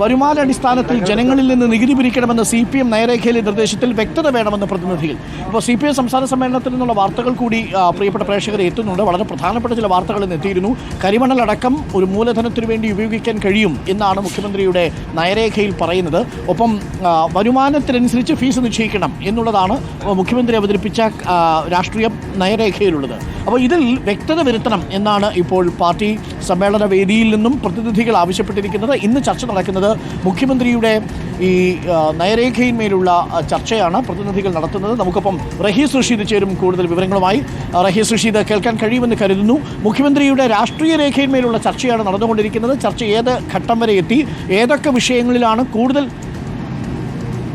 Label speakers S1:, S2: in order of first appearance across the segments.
S1: വരുമാനാടിസ്ഥാനത്തിൽ ജനങ്ങളിൽ നിന്ന് നികുതി പിരിക്കണമെന്ന സി പി എം നയരേഖയിലെ നിർദ്ദേശത്തിൽ വ്യക്തത വേണമെന്ന് പ്രതിനിധികൾ. ഇപ്പോൾ സി പി എം സംസ്ഥാന സമ്മേളനത്തിൽ നിന്നുള്ള വാർത്തകൾ കൂടി പ്രിയപ്പെട്ട പ്രേക്ഷകരെ എത്തുന്നുണ്ട്. വളരെ പ്രധാനപ്പെട്ട ചില വാർത്തകൾ ഇന്ന് എത്തിയിരുന്നു. കരിമണലടക്കം ഒരു മൂലധനത്തിനു വേണ്ടി ഉപയോഗിക്കാൻ കഴിയും എന്നാണ് മുഖ്യമന്ത്രിയുടെ നയരേഖയിൽ പറയുന്നത്. ഒപ്പം വരുമാനത്തിനനുസരിച്ച് ഫീസ് നിശ്ചയിക്കണം എന്നുള്ളതാണ് മുഖ്യമന്ത്രി അവതരിപ്പിച്ച രാഷ്ട്രീയ നയരേഖയിലുള്ളത്. അപ്പോൾ ഇതിൽ വ്യക്തത വരുത്തണം എന്നാണ് ഇപ്പോൾ പാർട്ടി സമ്മേളന വേദിയിൽ നിന്നും പ്രതിനിധികൾ ആവശ്യപ്പെട്ടിരിക്കുന്നത്. ഇന്ന് ചർച്ച നടക്കുന്നത് മുഖ്യമന്ത്രിയുടെ ഈ നയരേഖയിന്മേലുള്ള ചർച്ചയാണ് പ്രതിനിധികൾ നടത്തുന്നത്. നമുക്കൊപ്പം റഹീസ് റഷീദ് ചേരും കൂടുതൽ വിവരങ്ങളുമായി. റഹീസ് റഷീദ് കേൾക്കാൻ കഴിയുമെന്ന് കരുതുന്നു. മുഖ്യമന്ത്രിയുടെ രാഷ്ട്രീയ രേഖയിന്മേലുള്ള ചർച്ചയാണ് നടന്നുകൊണ്ടിരിക്കുന്നത്. ചർച്ച ഏത് ഘട്ടം വരെ എത്തി? ഏതൊക്കെ വിഷയങ്ങളിലാണ് കൂടുതൽ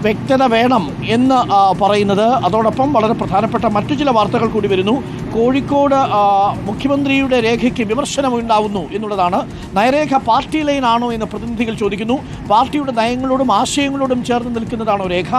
S1: വ്യക്തത വേണം എന്ന് പറയുന്നത്? അതോടൊപ്പം വളരെ പ്രധാനപ്പെട്ട മറ്റു ചില വാർത്തകൾ കൂടി വരുന്നു. കോഴിക്കോട് മുഖ്യമന്ത്രിയുടെ രേഖയ്ക്ക് വിമർശനമുണ്ടാവുന്നു എന്നുള്ളതാണ്. നയരേഖ പാർട്ടി ലൈൻ ആണോ എന്ന് പ്രതിനിധികൾ ചോദിക്കുന്നു. പാർട്ടിയുടെ നയങ്ങളോടും ആശയങ്ങളോടും ചേർന്ന് നിൽക്കുന്നതാണോ രേഖ?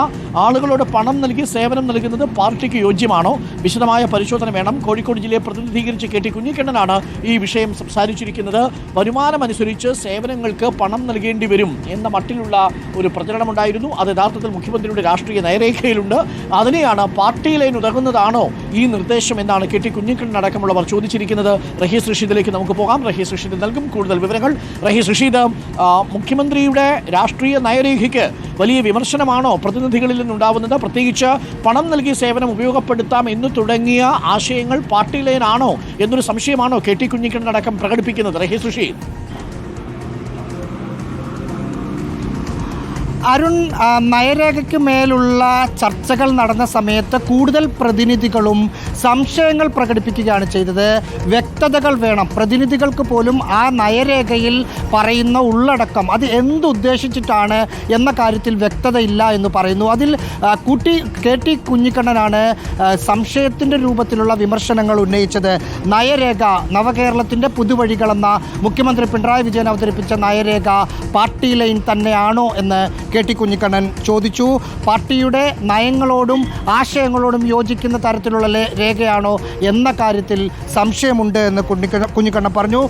S1: ആളുകളോട് പണം നൽകി സേവനം നൽകുന്നത് പാർട്ടിക്ക് യോജ്യമാണോ? വിശദമായ പരിശോധന വേണം. കോഴിക്കോട് ജില്ലയെ പ്രതിനിധീകരിച്ച് കെ ടി കുഞ്ഞിക്കണ്ണനാണ് ഈ വിഷയം സംസാരിച്ചിരിക്കുന്നത്. വരുമാനമനുസരിച്ച് സേവനങ്ങൾക്ക് പണം നൽകേണ്ടി വരും എന്ന മട്ടിലുള്ള ഒരു പ്രചരണമുണ്ടായിരുന്നു. അത് യഥാർത്ഥത്തിൽ മുഖ്യമന്ത്രിയുടെ രാഷ്ട്രീയ നയരേഖയിലുണ്ട്. അതിനെയാണ് പാർട്ടി ലൈൻ ഉതകുന്നതാണോ ഈ നിർദ്ദേശം എന്നാണ് കെ ടി കുഞ്ഞിക്കണ്ണൻ അടക്കമുള്ളവർ ചോദിച്ചിരിക്കുന്നത് റഹീസ് റഷീദിലേക്ക് നമുക്ക് പോകാം. റഹീസ് റഷീദ് നൽകും കൂടുതൽ വിവരങ്ങൾ. റഹീസ് റഷീദ് മുഖ്യമന്ത്രിയുടെ രാഷ്ട്രീയ നയരേഖയ്ക്ക് വലിയ വിമർശനമാണോ പ്രതിനിധികളിൽ നിന്നുണ്ടാവുന്നത്? പ്രത്യേകിച്ച് പണം നൽകി സേവനം ഉപയോഗപ്പെടുത്താം എന്ന് തുടങ്ങിയ ആശയങ്ങൾ പാർട്ടി ലൈൻ ആണോ എന്നൊരു സംശയമാണോ കെ ടി കുഞ്ഞിക്കണ്ണൻ അടക്കം പ്രകടിപ്പിക്കുന്നത്? റഹീസ് റഷീദ്.
S2: അരുൺ നയരേഖയ്ക്ക് മേലുള്ള ചർച്ചകൾ നടന്ന സമയത്ത് കൂടുതൽ പ്രതിനിധികളും സംശയങ്ങൾ പ്രകടിപ്പിക്കുകയാണ് ചെയ്തത്. വ്യക്തതകൾ വേണം. പ്രതിനിധികൾക്ക് പോലും ആ നയരേഖയിൽ പറയുന്ന ഉള്ളടക്കം. അത് എന്തുദ്ദേശിച്ചിട്ടാണ് എന്ന കാര്യത്തിൽ വ്യക്തതയില്ല എന്ന് പറയുന്നു. അതിൽ കുട്ടി കെ ടി കുഞ്ഞിക്കണ്ണനാണ് സംശയത്തിന്റെ രൂപത്തിലുള്ള വിമർശനങ്ങൾ ഉന്നയിച്ചത്. നയരേഖ നവകേരളത്തിന്റെ പുതുവഴികളെന്ന മുഖ്യമന്ത്രി പിണറായി വിജയൻ അവതരിപ്പിച്ച നയരേഖ പാർട്ടി ലൈൻ തന്നെയാണോ എന്ന് കെ ടി കുഞ്ഞിക്കണ്ണൻ ചോദിച്ചു. പാർട്ടിയുടെ നയങ്ങളോടും ആശയങ്ങളോടും യോജിക്കുന്ന തരത്തിലുള്ള രേഖയാണോ എന്ന കാര്യത്തിൽ സംശയമുണ്ട് എന്ന് കുഞ്ഞിക്കണ്ണ കുഞ്ഞിക്കണ്ണൻ പറഞ്ഞു.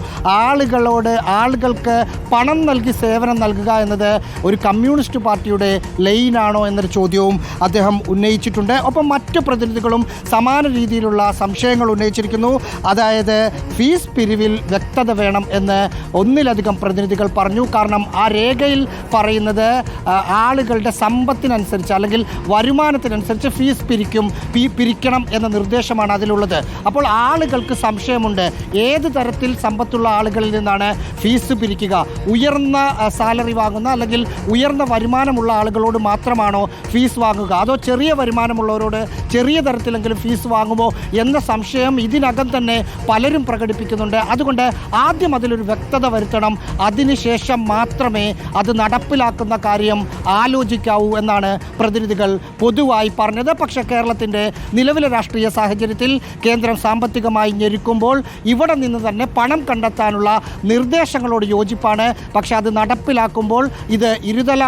S2: ആളുകളോട് ആളുകൾക്ക് പണം നൽകി സേവനം നൽകുക എന്നത് ഒരു കമ്മ്യൂണിസ്റ്റ് പാർട്ടിയുടെ ലൈനാണോ എന്നൊരു ചോദ്യവും അദ്ദേഹം ഉന്നയിച്ചിട്ടുണ്ട്. ഒപ്പം മറ്റ് പ്രതിനിധികളും സമാന രീതിയിലുള്ള സംശയങ്ങൾ ഉന്നയിച്ചിരിക്കുന്നു. അതായത് ഫീസ് പിരിവിൽ വ്യക്തത വേണം എന്ന് ഒന്നിലധികം പ്രതിനിധികൾ പറഞ്ഞു. കാരണം ആ രേഖയിൽ പറയുന്നത് ആളുകളുടെ സമ്പത്തിനനുസരിച്ച് അല്ലെങ്കിൽ വരുമാനത്തിനനുസരിച്ച് ഫീസ് പിരിക്കും പിരിക്കണം എന്ന നിർദ്ദേശമാണ് അതിലുള്ളത്. അപ്പോൾ ആളുകൾക്ക് സംശയമുണ്ട്. ഏത് തരത്തിൽ സമ്പത്തുള്ള ആളുകളിൽ നിന്നാണ് ഫീസ് പിരിക്കുക? ഉയർന്ന സാലറി വാങ്ങുന്ന അല്ലെങ്കിൽ ഉയർന്ന വരുമാനമുള്ള ആളുകളോട് മാത്രമാണോ ഫീസ് വാങ്ങുക? അതോ ചെറിയ വരുമാനമുള്ളവരോട് ചെറിയ തരത്തിലെങ്കിലും ഫീസ് വാങ്ങുമോ എന്ന സംശയം ഇതിനകം തന്നെ പലരും പ്രകടിപ്പിക്കുന്നുണ്ട്. അതുകൊണ്ട് ആദ്യം അതിലൊരു വ്യക്തത വരുത്തണം. അതിനുശേഷം മാത്രമേ അത് നടപ്പിലാക്കുന്ന കാര്യം ആലോചിക്കാവൂ എന്നാണ് പ്രതിനിധികൾ പൊതുവായി പറഞ്ഞത്. പക്ഷേ കേരളത്തിന്റെ നിലവിലെ രാഷ്ട്രീയ സാഹചര്യത്തിൽ കേന്ദ്രം സാമ്പത്തികമായി ഞെരുക്കുമ്പോൾ ഇവിടെ നിന്ന് തന്നെ പണം കണ്ടെത്താനുള്ള നിർദ്ദേശങ്ങളോട് യോജിപ്പാണ്. പക്ഷേ അത് നടപ്പിലാക്കുമ്പോൾ ഇത് ഇരുതല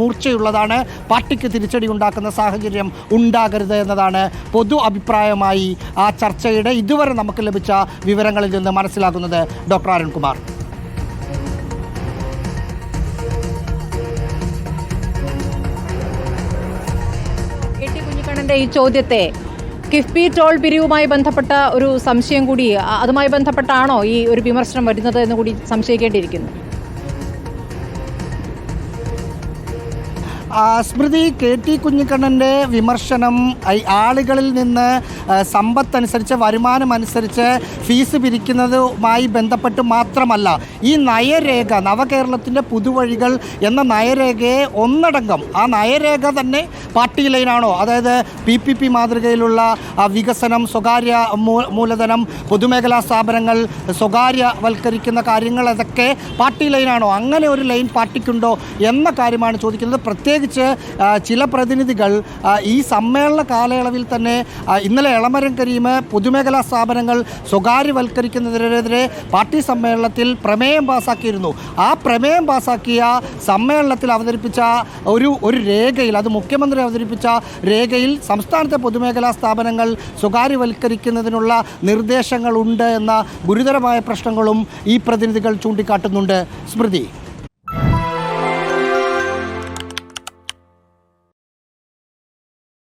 S2: മൂർച്ചയുള്ളതാണ്. പാർട്ടിക്ക് തിരിച്ചടി ഉണ്ടാക്കുന്ന സാഹചര്യം ഉണ്ടാകരുത് എന്നതാണ് പൊതു അഭിപ്രായമായി ആ ചർച്ചയുടെ ഇതുവരെ നമുക്ക് ലഭിച്ച വിവരങ്ങളിൽ നിന്ന് മനസ്സിലാക്കുന്നത് ഡോക്ടർ അരുൺകുമാർ.
S3: കുഞ്ഞിക്കണ്ണന്റെ ഈ ചോദ്യത്തെ കിഫ്ബി ടോൾ പിരിവുമായി ബന്ധപ്പെട്ട ഒരു സംശയം കൂടി അതുമായി ബന്ധപ്പെട്ടാണോ ഈ ഒരു വിമർശനം വരുന്നത് എന്ന് കൂടി സംശയിക്കേണ്ടിയിരിക്കുന്നു?
S2: സ്മൃതി കെ ടി കുഞ്ഞിക്കണ്ണന്റെ വിമർശനം ആളുകളിൽ നിന്ന് സമ്പത്ത് സമ്പത്തനുസരിച്ച് വരുമാനം അനുസരിച്ച് ഫീസ് പിരിക്കുന്നതുമായി ബന്ധപ്പെട്ട് മാത്രമല്ല ഈ നയരേഖ നവകേരളത്തിന്റെ പുതുവഴികൾ എന്ന നയരേഖയെ ഒന്നടങ്കം ആ നയരേഖ തന്നെ പാർട്ടി ലൈനാണോ? അതായത് പി പി പി മാതൃകയിലുള്ള വികസനം സ്വകാര്യ മൂലധനം പൊതുമേഖലാ സ്ഥാപനങ്ങൾ സ്വകാര്യവൽക്കരിക്കുന്ന കാര്യങ്ങൾ അതൊക്കെ പാർട്ടി ലൈനാണോ? അങ്ങനെ ഒരു ലൈൻ പാർട്ടിക്കുണ്ടോ എന്ന കാര്യമാണ് ചോദിക്കുന്നത്. പ്രത്യേകിച്ച് ചില പ്രതിനിധികൾ ഈ സമ്മേളന കാലയളവിൽ തന്നെ ഇന്നലെ എളമരം കരീമ് പൊതുമേഖലാ സ്ഥാപനങ്ങൾ സ്വകാര്യവൽക്കരിക്കുന്നതിനെതിരെ പാർട്ടി സമ്മേളനത്തിൽ പ്രമേയം പാസാക്കിയിരുന്നു. ആ പ്രമേയം പാസാക്കിയ സമ്മേളനത്തിൽ അവതരിപ്പിച്ച ഒരു ഒരു രേഖയിൽ അത് മുഖ്യമന്ത്രി അവതരിപ്പിച്ച രേഖയിൽ സംസ്ഥാനത്തെ പൊതുമേഖലാ സ്ഥാപനങ്ങൾ സ്വകാര്യവൽക്കരിക്കുന്നതിനുള്ള നിർദ്ദേശങ്ങളുണ്ട് എന്ന ഗുരുതരമായ പ്രശ്നങ്ങളും ഈ പ്രതിനിധികൾ ചൂണ്ടിക്കാട്ടുന്നുണ്ട്. സ്മൃതി.